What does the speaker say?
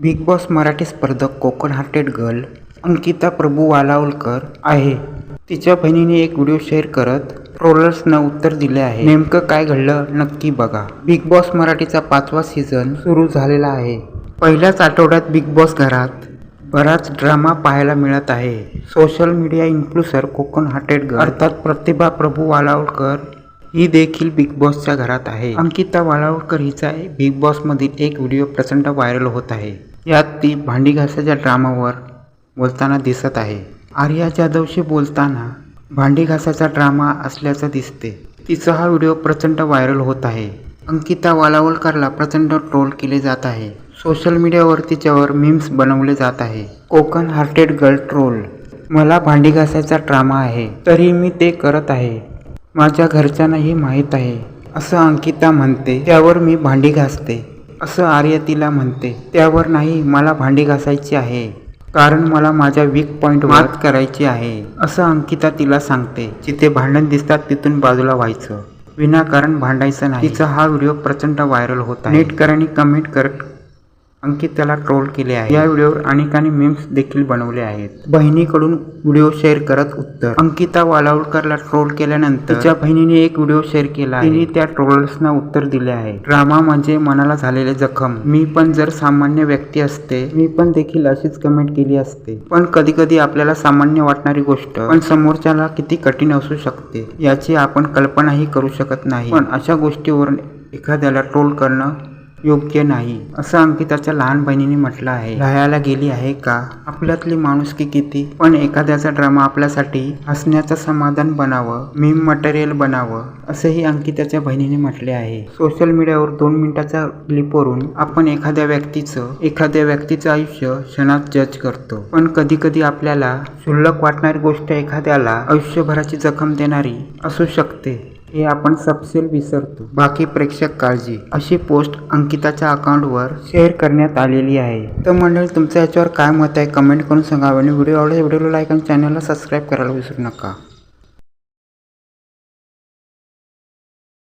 Big Boss Marathi स्पर्धक Konkan hearted girl Ankita Prabhu Walawalkar आहे. तिच्या बहिणीने एक व्हिडिओ शेअर करत ट्रोलर्सना उत्तर दिले आहे. नेमकं काय घडलं नक्की बघा. बिग बॉस मराठीचा पाचवा सीझन सुरू झालेला आहे. पहिल्याच आठवड्यात बिग बॉस घरात बराच ड्रामा पाहायला मिळत आहे. Social media influencer Konkan hearted girl अर्थात प्रतिभा प्रभू वालावलकर ही देखील बिग बॉसच्या घरात आहे. अंकिता वालावकर हिचा बिग बॉसमधील एक व्हिडिओ प्रचंड व्हायरल होत आहे. यात ती भांडी घासाच्या ड्रामावर बोलताना दिसत आहे. आर्या जाधवशी बोलताना भांडी घासाचा ड्रामा असल्याचं दिसते. तिचा हा व्हिडिओ प्रचंड व्हायरल होत आहे. अंकिता वालावलकरला प्रचंड ट्रोल केले जात आहे. सोशल मीडियावर तिच्यावर मीम्स बनवले जात आहे. Konkan hearted girl troll. मला भांडी घासायचा ड्रामा आहे. तरी मी ते करत आहे. माझ्या घरच्यांनाही माहीत आहे. असं अंकिता म्हणते. त्यावर मी भांडी घासते. असं आर्य तिला म्हणते त्यावर नाही मला भांडी घासायची आहे. कारण मला माझ्या वीक पॉईंट मात करायची आहे. असं अंकिता तिला सांगते जिथे भांडण दिसतात तिथून बाजूला व्हायचं. विनाकारण भांडायचं नाही. तिचा हा व्हिडिओ प्रचंड व्हायरल होत नेटकरांनी कमेंट करत अंकिताला ट्रोल केले आहे. या व्हिडिओवर अनेकांनी मीम्स देखील बनवले आहेत. बहिणीकडून व्हिडिओ शेअर करत उत्तर. अंकिता वालावलकरला ट्रोल केल्यानंतर तिच्या बहिणीने एक व्हिडिओ शेअर केला आहे. तिने त्या ट्रोलर्सना उत्तर दिले आहे. ड्रामा म्हणजे मनाला झालेले जखम. मी पण जर सामान्य व्यक्ती असते मी पण देखील अशीच कमेंट केली असते. पण कधी कधी आपल्याला सामान्य वाटणारी गोष्ट पण समोरच्याला किती कठीण असू शकते याची आपण कल्पनाही करू शकत नाही. पण अशा गोष्टीवरून एखाद्याला ट्रोल करणं योग्य नाही. असं अंकिताच्या लहान बहिणीने म्हटलं आहे. राहायला गेली आहे का? आपल्यातली माणुसकी किती? पण एखाद्याचा ड्रामा आपल्यासाठी हसण्याचं समाधान बनावं मीम मटेरियल बनावं असंही अंकिताच्या बहिणीने म्हटले आहे. सोशल मीडियावर दोन मिनिटाचा क्लिपवरून आपण एखाद्या व्यक्तीचं एखाद्या व्यक्तीचं आयुष्य क्षणात जज करतो. पण कधी कधी आपल्याला क्षुल्लक वाटणारी गोष्ट एखाद्याला आयुष्यभराची जखम देणारी असू शकते. हे आपण सबसेल विसरतो. बाकी प्रेक्षक काळजी. अशी पोस्ट अंकिताच्या अकाउंटवर शेअर करण्यात आलेली आहे. तर मंडळी तुमचं याच्यावर काय मत आहे कमेंट करून सांगा. आणि व्हिडिओ आवडला व्हिडिओला लाईक आणि चॅनलला सबस्क्राईब करायला विसरू नका.